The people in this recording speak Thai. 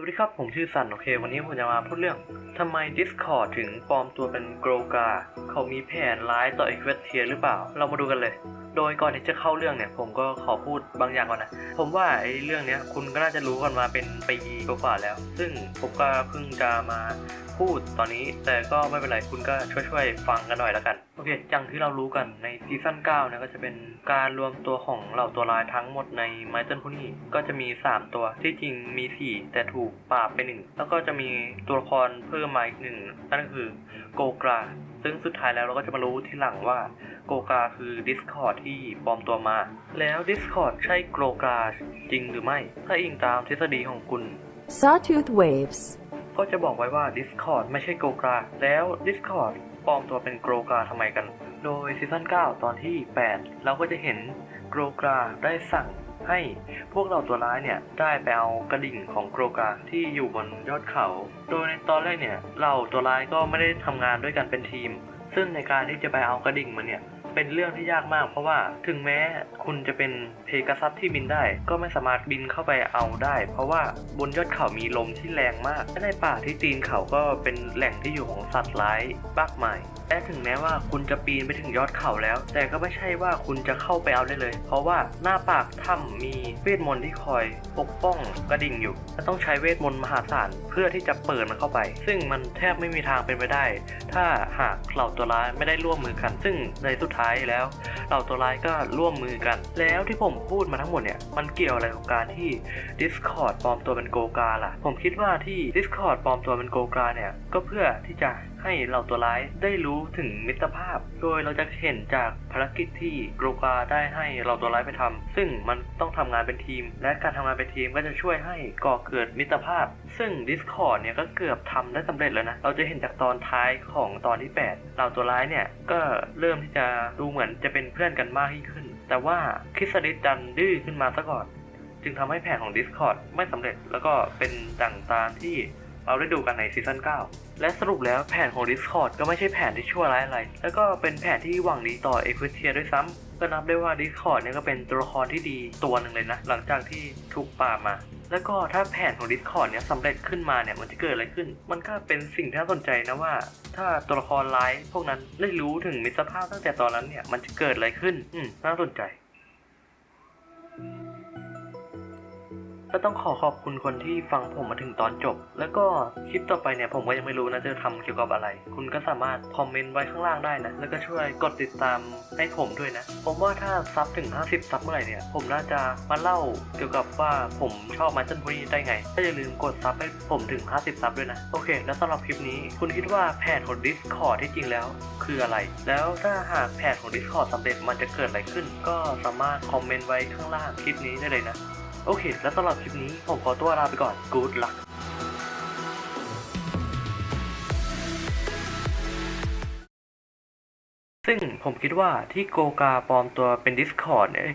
วัสดีครับ ผมชื่อสันโอเค วันนี้ผมจะมาพูดเรื่องทำไม Discord ถึงปลอมตัวเป็นโกรกา เขามีแผนร้ายต่อเอ็กเวสเทียหรือเปล่า เรามาดูกันเลย โดยก่อนที่จะเข้าเรื่องเนี่ย ผมก็ขอพูดบางอย่างก่อนนะ ผมว่าไอ้เรื่องเนี้ยคุณก็น่าจะรู้กันมาเป็นปีกว่าแล้ว ซึ่งผมก็เพิ่งจะมาพูดตอนนี้แต่ก็ไม่เป็นไรคุณก็ช่วยๆฟังกันหน่อยแล้วกัน โอเคอย่างที่เรารู้กันในซีซั่น9เนี่ยก็จะเป็นการรวมตัวของเหล่าตัวร้ายทั้งหมดในไมเติลพูนี่ก็จะมี 3 ตัวที่จริงมี 4 แต่ถูกปราบไปหนึ่งแล้วก็จะมีตัวละครเพิ่มมาอีกหนึ่งนั่นก็คือโกกราซึ่งสุดท้ายแล้วเราก็จะมารู้ทีหลังว่าโกกราคือ Discord ที่ปลอมตัวมา แล้ว Discord ใช่โกกราจริงหรือไม่ ถ้าอิงตามทฤษฎีของคุณ Sawtooth Waves. ก็จะบอกไว้ว่า Discord ไม่ใช่โกกราแล้ว Discord ปลอมตัวเป็นโกกราทำไมกัน โดยซีซั่น9 ตอนที่ 8 เราก็จะเห็นโกกราได้สั่ง ให้พวกเราตัวร้ายเนี่ยได้ไปเอากระดิ่งของโกกราที่อยู่บนยอดเขา โดยในตอนแรกเนี่ยเราตัวร้ายก็ไม่ได้ทำงานด้วยกันเป็นทีม ซึ่งในการที่จะไปเอากระดิ่งมาเนี่ยเป็นเรื่องที่ยากมาก เพราะว่าถึงแม้คุณจะเป็นเพกาซัสที่บินได้ ก็ไม่สามารถบินเข้าไปเอาได้ เพราะว่าบนยอดเขามีลมที่แรงมากและในป่าที่ตีนเขาก็เป็นแหล่งที่อยู่ของสัตว์ร้ายมากมาย และถึงแม้ว่าคุณจะปีนไปถึงยอดเขาแล้ว แต่ก็ไม่ใช่ว่าคุณจะเข้าไปเอาได้เลย เพราะว่าหน้าปากถ้ำมีเวทมนต์ที่คอยปกป้องกระดิ่งอยู่ และต้องใช้เวทมนต์มหาศาลเพื่อที่จะเปิดมันเข้าไป ซึ่งมันแทบไม่มีทางเป็นไปได้ ถ้าหากเหล่าตัวร้ายไม่ได้ร่วมมือกัน ซึ่งในสุดท้ายแล้วเหล่าตัวร้ายก็ร่วมมือกัน แล้วที่ผมพูดมาทั้งหมดเนี่ยมันเกี่ยวอะไรกับการที่ Discord ปลอมตัวเป็นโกกาล่ะ ผมคิดว่าที่ Discord ปลอมตัวเป็นโกกาเนี่ยก็เพื่อที่จะให้เหล่าตัวร้ายได้รู้ถึงมิตรภาพ โดยเราจะเห็นจากภารกิจที่โกกาได้ให้เหล่าตัวร้ายไปทำซึ่งมันต้องทำงานเป็นทีม และการทำงานเป็นทีมก็จะช่วยให้ก่อเกิดมิตรภาพ ซึ่ง Discord เนี่ยก็เกือบทำได้สำเร็จแล้วนะ เราจะเห็นจากตอนท้ายของตอนที่ 8 เหล่าตัวร้ายเนี่ยก็เริ่มที่จะดูเหมือนจะเป็นเพื่อนกันมากยิ่งขึ้น แต่ว่าคริสติสดันดื้อขึ้นมาซะก่อนจึงทำให้แผนของ Discord ไม่สำเร็จแล้วก็เป็นดั่งตามที่ เราได้ดูกันในซีซั่น9 และสรุปแล้วแผนของ Discord ก็ไม่ใช่แผนที่ชั่วร้ายอะไร แล้วก็เป็นแผนที่หวังดีต่อเอ q u i t i a ด้วยซ้ำก็นับได้ว่า Discord เนี่ยก็เป็นตัวละครที่ดีตัวหนึ่งเลยนะ หลังจากที่ถูกปราบมาแล้วก็ถ้าแผนของ Discord เนี่ยสำเร็จขึ้นมาเนี่ยมันจะเกิดอะไรขึ้น มันก็เป็นสิ่งที่น่าสนใจนะว่า ถ้าตัวละครร้ายพวกนั้นได้รู้ถึงมิตรภาพตั้งแต่ตอนนั้นเนี่ยมันจะเกิดอะไรขึ้น อืมน่าสนใจ ก็ต้องขอขอบคุณคนที่ฟังผมมาถึงตอนจบ แล้วก็คลิปต่อไปเนี่ยผมก็ยังไม่รู้นะจะทำเกี่ยวกับอะไร คุณก็สามารถคอมเมนต์ไว้ข้างล่างได้นะ แล้วก็ช่วยกดติดตามให้ผมด้วยนะ ผมว่าถ้าซับถึง 50ซับเมื่อไหร่เนี่ย ผมน่าจะมาเล่าเกี่ยวกับว่าผมชอบมาจันบุรีได้ไงก็อย่าลืมกดซับให้ผมถึง 50ซับด้วยนะ โอเค แล้วสำหรับคลิปนี้ คุณคิดว่าแผนของ Discord ที่จริงแล้ว คืออะไร แล้วถ้าหากแผนของ Discord สำเร็จมันจะเกิดอะไรขึ้น ก็สามารถคอมเมนต์ไว้ข้างล่างคลิปนี้ได้เลยนะ โอเค แล้วสำหรับคลิปนี้ ผมขอตัวลาไปก่อน Good luck ซึ่งผมคิดว่าที่โกกาปลอมตัวเป็น Discord เนี่ย